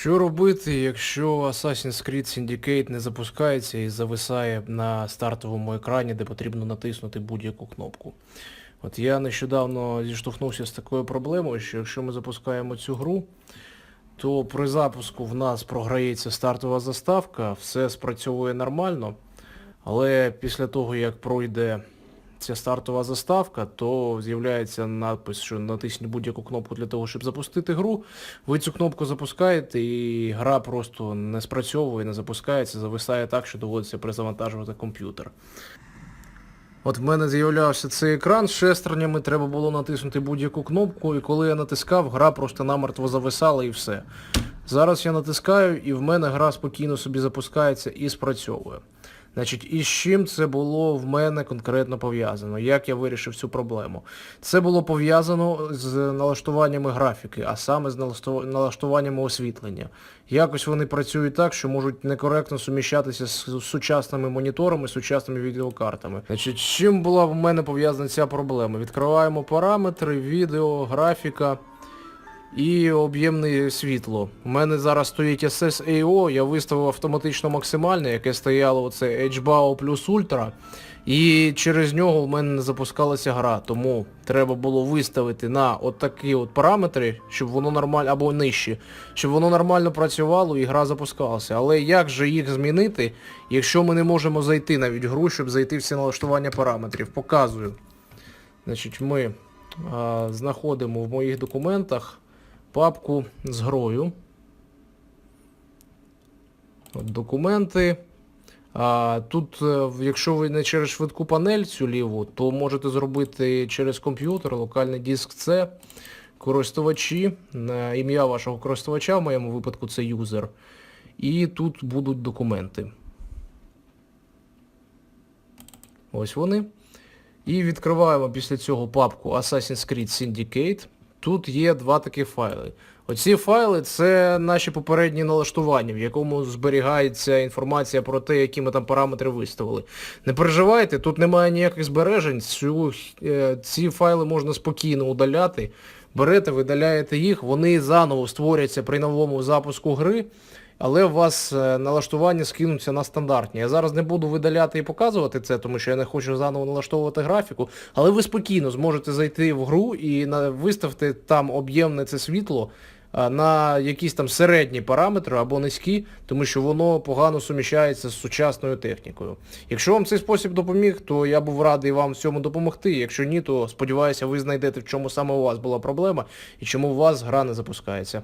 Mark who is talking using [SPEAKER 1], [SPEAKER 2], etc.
[SPEAKER 1] Що робити, якщо Assassin's Creed Syndicate не запускається і зависає на стартовому екрані, де потрібно натиснути будь-яку кнопку? От я нещодавно зіштовхнувся з такою проблемою, що якщо ми запускаємо цю гру, то при запуску в нас програється стартова заставка, все спрацьовує нормально, але після того, як пройде ця стартова заставка, то з'являється надпис, що натисніть будь-яку кнопку для того, щоб запустити гру. Ви цю кнопку запускаєте і гра просто не спрацьовує, не запускається, зависає так, що доводиться перезавантажувати комп'ютер. От в мене з'являвся цей екран з шестернями, треба було натиснути будь-яку кнопку, і коли я натискав, гра просто намертво зависала і все. Зараз я натискаю, і в мене гра спокійно собі запускається і спрацьовує. Значить, і з чим це було в мене конкретно пов'язано? Як я вирішив цю проблему? Це було пов'язано з налаштуваннями графіки, а саме з налашту- налаштуваннями освітлення. Якось вони працюють так, що можуть некоректно суміщатися з сучасними моніторами, сучасними відеокартами. Значить, з чим була в мене пов'язана ця проблема? Відкриваємо параметри, відео, графіка і об'ємне світло. У мене зараз стоїть SSAO, я виставив автоматично максимальне, яке стояло оце HBAO плюс Ultra, і через нього в мене не запускалася гра. Тому треба було виставити на от от параметри, щоб воно нормально, або нижче, щоб воно нормально працювало і гра запускалася. Але як же їх змінити, якщо ми не можемо зайти навіть в гру, щоб зайти всі налаштування параметрів? Показую. Значить, ми а, знаходимо в моїх документах папку з грою. От документи. А, тут, е, якщо ви не через швидку панель цю ліву, то можете зробити через комп'ютер, локальний диск C, користувачі, ім'я вашого користувача, в моєму випадку це юзер. І тут будуть документи. Ось вони. І відкриваємо після цього папку Assassin's Creed Syndicate. Тут є два такі файли. Оці файли це наші попередні налаштування, в якому зберігається інформація про те, які ми там параметри виставили. Не переживайте, тут немає ніяких збережень, цю, е, ці файли можна спокійно удаляти. Берете, видаляєте їх, вони заново створяться при новому запуску гри, але у вас е, налаштування скинуться на стандартні. Я зараз не буду видаляти і показувати це, тому що я не хочу заново налаштовувати графіку, але ви спокійно зможете зайти в гру і виставити там об'ємне це світло на якісь там середні параметри або низькі, тому що воно погано суміщається з сучасною технікою. Якщо вам цей спосіб допоміг, то я був радий вам в цьому допомогти. Якщо ні, то сподіваюся, ви знайдете, в чому саме у вас була проблема і чому у вас гра не запускається.